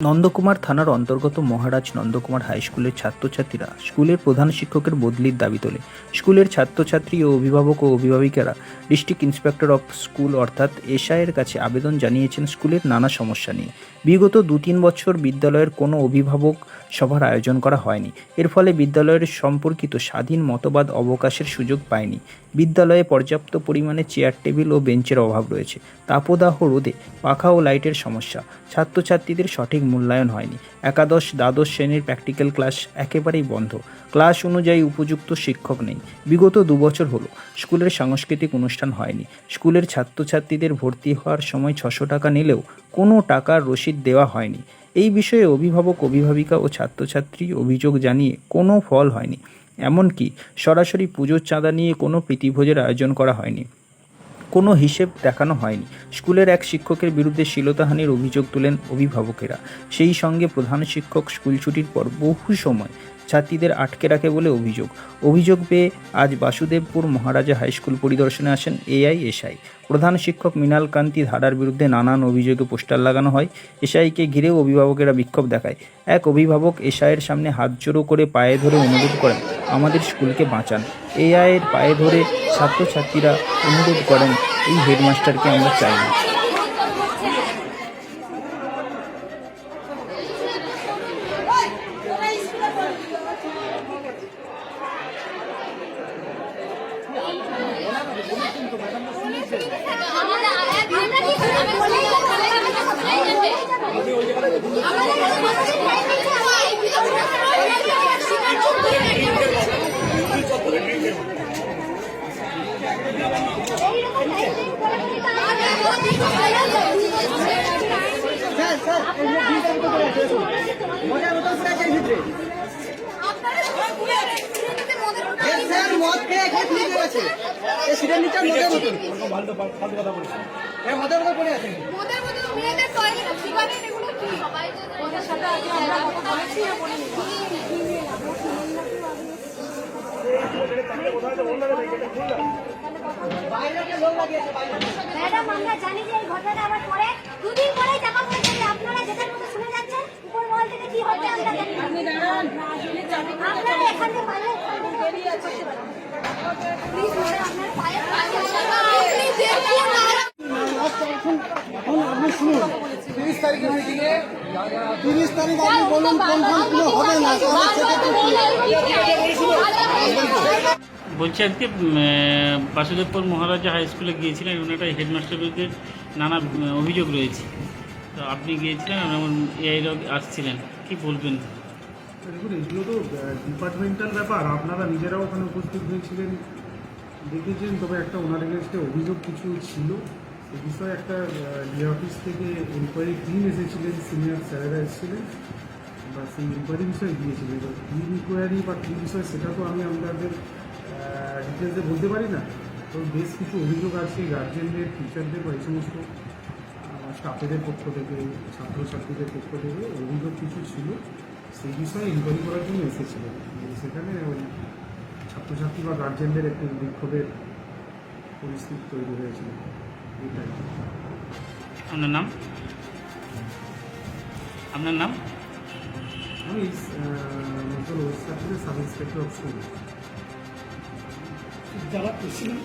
নন্দকুমার থানার অন্তর্গত মহারাজ নন্দকুমার হাই স্কুলের ছাত্রছাত্রীরা স্কুলের প্রধান শিক্ষকের বদলির দাবি তোলে। স্কুলের ছাত্রছাত্রী ও অভিভাবক ও অভিভাবিকারা ডিস্ট্রিক্ট ইন্সপেক্টর অফ স্কুল অর্থাৎ এসআইয়ের কাছে আবেদন জানিয়েছেন স্কুলের নানা সমস্যা নিয়ে। বিগত দু তিন বছর বিদ্যালয়ের কোনো অভিভাবক সভার আয়োজন করা হয়নি। এর ফলে বিদ্যালয়ের সম্পর্কিত স্বাধীন মতবাদ অবকাশের সুযোগ পায়নি। বিদ্যালয়ে পর্যাপ্ত পরিমাণে চেয়ার, টেবিল ও বেঞ্চের অভাব রয়েছে। তাপদাহ রোদে পাখা ও লাইটের সমস্যা। ছাত্রছাত্রীদের সঠিক মূল্যায়ন হয়নি। একাদশ, দ্বাদশ শ্রেণির প্র্যাকটিক্যাল ক্লাস একেবারেই বন্ধ। ক্লাস অনুযায়ী উপযুক্ত শিক্ষক নেই। বিগত দুবছর হলো, স্কুলের সাংস্কৃতিক অনুষ্ঠান হয়নি। স্কুলের ছাত্রছাত্রীদের ভর্তি হওয়ার সময় ছশো টাকা নিলেও কোনো টাকার রসিদ দেওয়া হয়নি। এই বিষয়ে অভিভাবক, অভিভাবিকা ও ছাত্রছাত্রী অভিযোগ জানিয়ে কোনো ফল হয়নি। এমনকি সরাসরি পুজোর চাঁদা নিয়ে কোনো প্রীতিভোজের আয়োজন করা হয়নি। কোনো হিসেব দেখানো হয়নি। স্কুলের এক শিক্ষকের বিরুদ্ধে শ্লীলতাহানির অভিযোগ তোলেন অভিভাবকেরা। সেই সঙ্গে প্রধান শিক্ষক স্কুল ছুটির পর বহু সময় ছাত্রীদের আটকে রাখে বলে অভিযোগ। অভিযোগ পেয়ে আজ বাসুদেবপুর মহারাজা হাই স্কুল পরিদর্শনে আসেন এআই এসআই প্রধান শিক্ষক মৃণাল কান্তি ধারার বিরুদ্ধে নানান অভিযোগে পোস্টার লাগানো হয়। এসআইকে ঘিরেও অভিভাবকেরা বিক্ষোভ দেখায়। এক অভিভাবক এসআইয়ের সামনে হাত জোড়ো করে পায়ে ধরে অনুরোধ করেন, আমাদের স্কুলকে বাঁচান। এআইয়ের পায়ে ধরে ছাত্রছাত্রীরা অনুরোধ করেন, এই হেডমাস্টারকে আমরা চাই না। স্যার কি? সবাই ওদের সাথে আগে আমরা কথা বলছি না বলিনি। ম্যাডাম আমরা জানি যে এই ঘটনাটা আবার পরে দুদিন পরেই চাপা পড়ে যাবে। আপনারা যেটার মধ্যে শুনে যাচ্ছেন উপর মহল থেকে কি হচ্ছে আমরা জানি না। আপনারা এখান থেকে পারলে তিরিশ তারিখের মিটিংয়ে তিরিশ তারিখ আপনি বলুন কোন হবে না বলছি আজকে বাসুদেবপুর মহারাজা হাই স্কুলে গিয়েছিলেন এবং একটা হেডমাস্টার বিরুদ্ধে নানা অভিযোগ রয়েছে। তো আপনি গিয়েছিলেন এবং এআই আসছিলেন কি বলবেন? দেখুন, এগুলো তো ডিপার্টমেন্টাল ব্যাপার। আপনারা নিজেরাও ওখানে উপস্থিত হয়েছিলেন, দেখেছেন, তবে একটা ওনার এগেনস্টে অভিযোগ কিছু ছিল। এ বিষয়ে একটা ডিএ অফিস থেকে এনকোয়ারি টিম এসেছিলেন সিনিয়র স্যারেরা এসেছিলেন। বা সেই ইনকোয়ারি বিষয়ে দিয়েছিলেন এবার কী ইনকোয়ারি বা কী বিষয়, সেটা তো আমি আপনাদের ডিটেলসে বলতে পারি না। তো বেশ কিছু অভিযোগ আছে গার্জেনদের টিচারদের বা এই সমস্ত স্টাফেদের পক্ষ থেকে, ছাত্রছাত্রীদের পক্ষ থেকে অভিযোগ কিছু ছিল। সেই বিষয়ে ইনকোয়ারি করার জন্য এসেছিলেন সেখানে ওই ছাত্রছাত্রী বা গার্জেনদের একটি বিক্ষোভের পরিস্থিতি তৈরি হয়েছিল। এটাই। আপনার নাম? আপনার নাম? আমি নতুন west sub inspector of school যারা প্রেসিডেন্ট